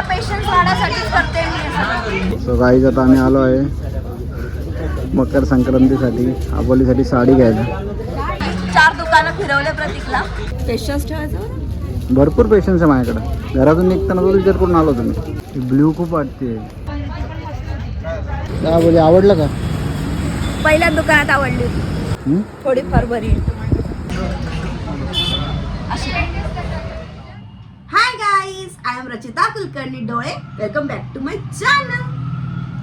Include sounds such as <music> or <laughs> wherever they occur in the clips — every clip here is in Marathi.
तुमचा पेशन्स वाढासाठीच करते मी. सो गाईज आता आम्ही आलो आहे मकर संक्रांतीसाठी. आबोलीसाठी साडी घ्यायला. चार दुकानं फिरवले प्रतीकला. पेशन्स ठेवायचं भरपूर पेशन्स आहे माझ्याकडे. घरातून निघताना तो विचार करून आलो तुम्ही. ब्ल्यू खूप वाटते काय बोली आवडलं का? पहिल्या दुकानात आवडली होती? थोडीफार बरी. Guys I am Rachita Kulkarni डोळे. Welcome back to my channel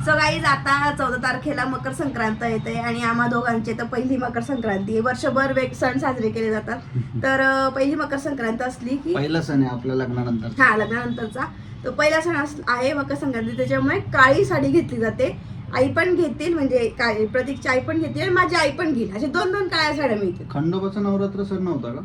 so guys आता चौदा तारखेला मकर संक्रांत येते आणि आम्हा दोघांचे तर पहिली मकर संक्रांती आहे. वर्षभर वेग सण साजरे केले जातात. <laughs> तर पहिली मकर संक्रांत असली की पहिला सण आहे आपल्या लग्नानंतर. हा लग्नानंतरचा. तो पहिला सण आहे मकर संक्रांती. त्याच्यामुळे काळी साडी घेतली जाते. आई पण घेतील म्हणजे काय प्रतीकची आई पण घेतील आणि माझी आई पण घेईल. असे दोन दोन काळ्या साड्या मिळतील. खंडोबाचा नवरात्र सण नव्हता का?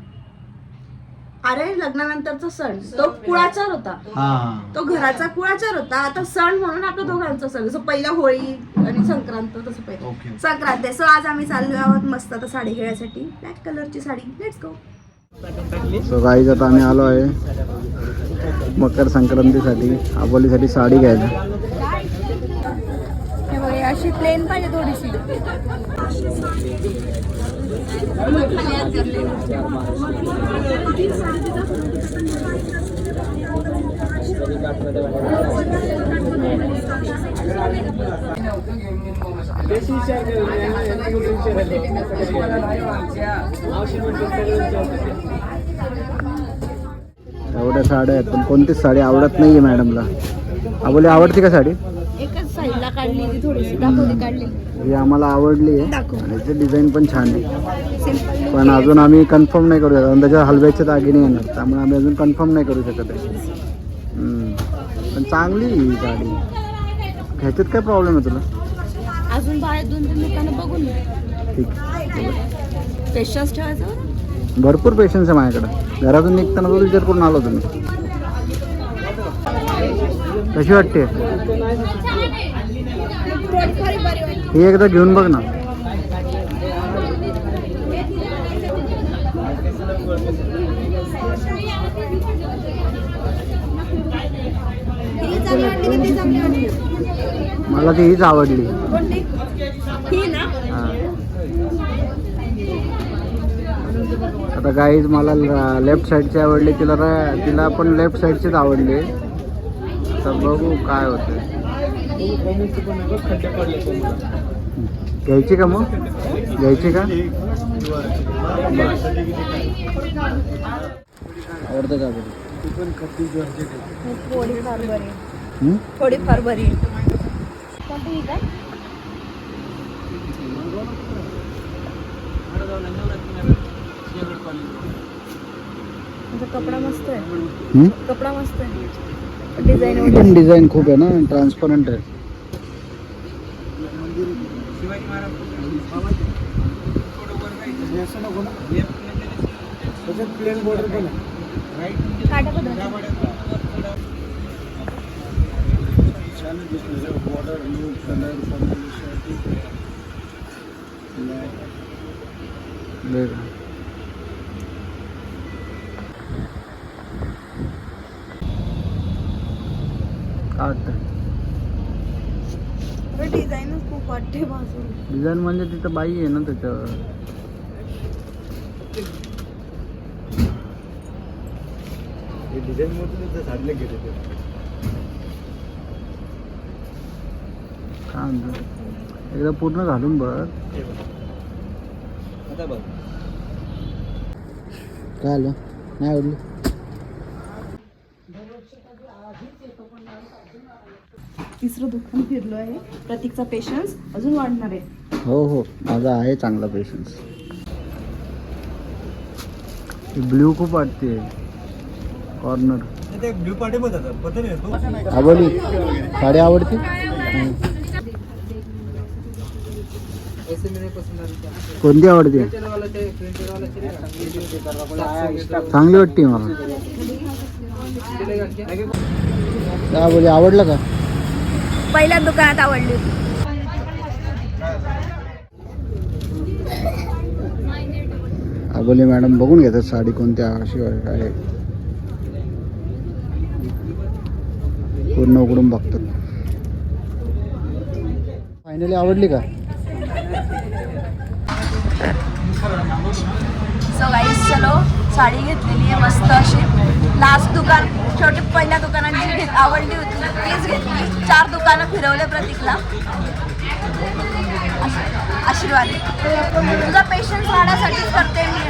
अरे लग्नानंतरचा सण. तो कुळाचार होता. हा. तो घराचा कुळाचार होता. आता सण म्हणून आपला दोघांचा सण. जसं पहिला होळी आणि संक्रांत तसं पहिलं. ओके संक्रांत आहे. सो आज आम्ही चाललो आहोत मस्त आता साडी घेण्यासाठी. ब्लॅक कलरची sari. Let's go so guys आता आम्ही आलो आहे मकर संक्रांतीसाठी आबोलीसाठी साडी घ्यायला हे बघा अशी प्लेन पाहिजे थोडीशी एवढ्या साड्या आहेत पण कोणतीच साडी आवडत नाही आहे मॅडमला आबोली आवडते का साडी? काढली ती थोडीशी दाखवली काढली. ही आम्हाला आवडली आहे. याचे डिझाईन पण छान आहे. पण अजून आम्ही कन्फर्म नाही करू शकत त्याच्या हलव्याचे दागिने येणार त्यामुळे आम्ही अजून कन्फर्म नाही करू शकत आहे. पण चांगली ही साडी ह्याच्यात काय प्रॉब्लेम आहे तुला? अजून बाहेर दोन तीन दुकानं बघून. ठीक. पेशन्स ठेवायचं भरपूर पेशन्स आहे माझ्याकडे. घरातून निघताना तो विचार करून आलो तुम्ही. कशी वाटते? ही एकदा घेऊन बघ ना. मला ती हीच आवडली. आता गाईज मला लेफ्ट साईडची आवडली. तिला तिला पण लेफ्ट साईडचीच आवडली. तर बघू काय होतं घ्यायची का मग? घ्यायची का? आवडतं का बरं? थोडीफार बरी. त्याचा कपडा मस्त आहे? कपडा मस्त आहे. डिझाईन पण डिझाईन खूप आहे ना ट्रान्सपरंट आहे. वेगळं. काय वाटतं डिझाईनच खूप वाटते बाजूला डिझाईन म्हणजे तिथं बाई आहे ना त्याच्यावर. काय म्हणतो? एकदा पूर्ण घालून बघ. काय आलं? नाही आवडली? तिसरं दुकान फिरलो आहे. प्रतीकचा पेशन्स अजून वाढणार आहे. हो हो. माझा आहे चांगला पेशन्स ब्ल्यू खूप वाटते. कॉर्नर आवडली? साडी आवडते? कोणती आवडते? चांगली वाटते मला. आवडलं का? पहिल्या दुकानात आवडली होती. अबोली मॅडम बघून घेतात साडी कोणत्या अशी आहे पूर्ण उघडून बघतात. फायनली आवडली का? सो गाईज चलो साडी घेतलेली आहे मस्त अशी लास्ट दुकान शेवटी पहिल्या दुकानात जी घेत आवडली होती. तीच घेतली चार दुकानं फिरवले प्रतीकला. आशीर्वाद. तुझा पेशन्स वाढायसाठीच करते मी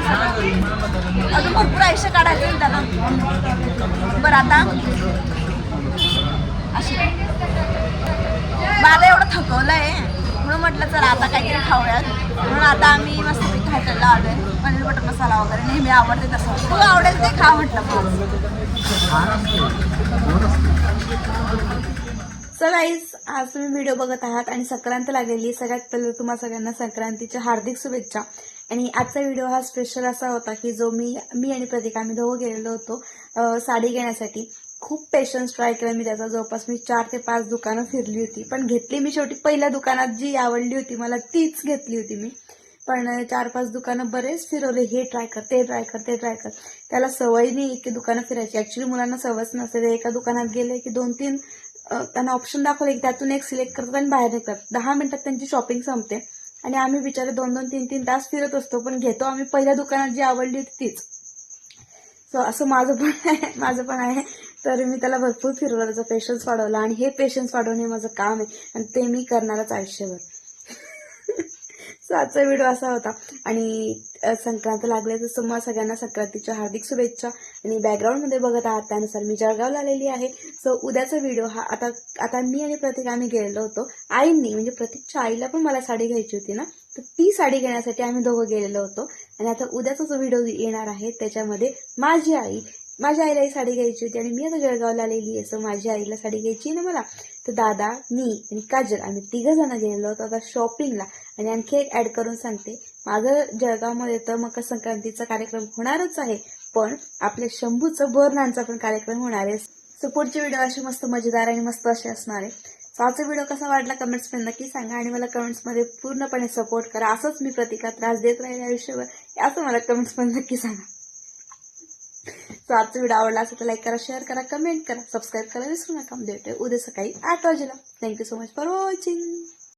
अजून भरपूर आयुष्य काढायचं येईल त्याला. बरं आता? मला एवढं थकवलं आहे म्हणून म्हटलं चला आता काहीतरी खाऊयात. म्हणून आता आम्ही मस्त खायला आलोय. पनीर बटर मसाला वगैरे नेहमी आवडते तसं. तू आवडेल ते खा म्हटलं सो गाईज आज तुम्ही व्हिडिओ बघत आहात आणि संक्रांत लागलेली सगळ्यात पहिले तुम्हा सगळ्यांना संक्रांतीच्या हार्दिक शुभेच्छा. आणि आजचा व्हिडिओ हा स्पेशल असा होता की जो मी मी आणि प्रतीक आम्ही दोघं गेलेलो होतो साडी घेण्यासाठी. खूप पेशन्स ट्राय केला मी त्याचा. जवळपास मी चार ते पाच दुकानं फिरली होती. पण घेतली मी शेवटी. पहिल्या दुकानात जी आवडली होती मला तीच घेतली होती मी. पण चार पाच दुकानं बरेच फिरवले. हे ट्राय कर ते ट्राय कर ते ट्राय कर. त्याला सवय नाही की दुकानं फिरायची. ॲक्च्युली मुलांना सवयच नसते. ते एका दुकानात गेले की दोन तीन त्यांना ऑप्शन दाखवले की त्यातून एक सिलेक्ट करतात आणि बाहेर निघतात. दहा मिनिटात त्यांची शॉपिंग संपते. आणि आम्ही बिचारे दोन दोन तीन तीन तास फिरत असतो पण घेतो आम्ही. पहिल्या दुकानात जी आवडली होती तीच. सो असं माझं पण आहे माझं पण आहे. तर मी त्याला भरपूर फिरवलं त्याचा पेशन्स वाढवला. आणि हे पेशन्स वाढवणे माझं काम आहे. आणि ते मी करणारच आयुष्यभर. सो आजचा व्हिडिओ असा होता. आणि संक्रांत लागले तर तुम्हाला सगळ्यांना संक्रांतीच्या हार्दिक शुभेच्छा. आणि बॅकग्राऊंडमध्ये बघत आहात त्यानुसार मी जळगावला आलेली आहे. सो उद्याचा व्हिडिओ हा आता आता मी आणि प्रतीक आम्ही गेलेलो होतो. आईंनी म्हणजे प्रतीकच्या आईला पण मला साडी घ्यायची होती ना तर ती साडी घेण्यासाठी आम्ही दोघं गेलेलो होतो. आणि आता उद्याचा जो व्हिडिओ येणार आहे त्याच्यामध्ये माझी आई माझ्या आईलाही साडी घ्यायची होती. आणि मी आता जळगावला आलेली आहे सो माझ्या आईला साडी घ्यायची आहे ना मला. तर दादा मी आणि काजल आम्ही तिघं जण गेलेलो होतो आता शॉपिंगला आणि आणखी एक ऍड करून सांगते. माझं जळगावमध्ये तर मकर संक्रांतीचा कार्यक्रम होणारच आहे पण आपल्या शंभूचं बोरनांचा पण कार्यक्रम होणार आहे. सो पुढचे व्हिडिओ असे मस्त मजेदार आणि मस्त असे असणार आहे. सो आजचा व्हिडिओ कसा वाटला कमेंट्समध्ये नक्की सांगा आणि मला कमेंट्समध्ये पूर्णपणे सपोर्ट करा. असंच मी प्रतिका त्रास देत राहील आयुष्यभर. असं मला कमेंट्समध्ये नक्की सांगा. सो आजचा व्हिडिओ आवडला असेल तर लाईक करा शेअर करा कमेंट करा सबस्क्राईब करा विसरू नका. भेटूया उद्या सकाळी आठ वाजेला. Thank you so much for watching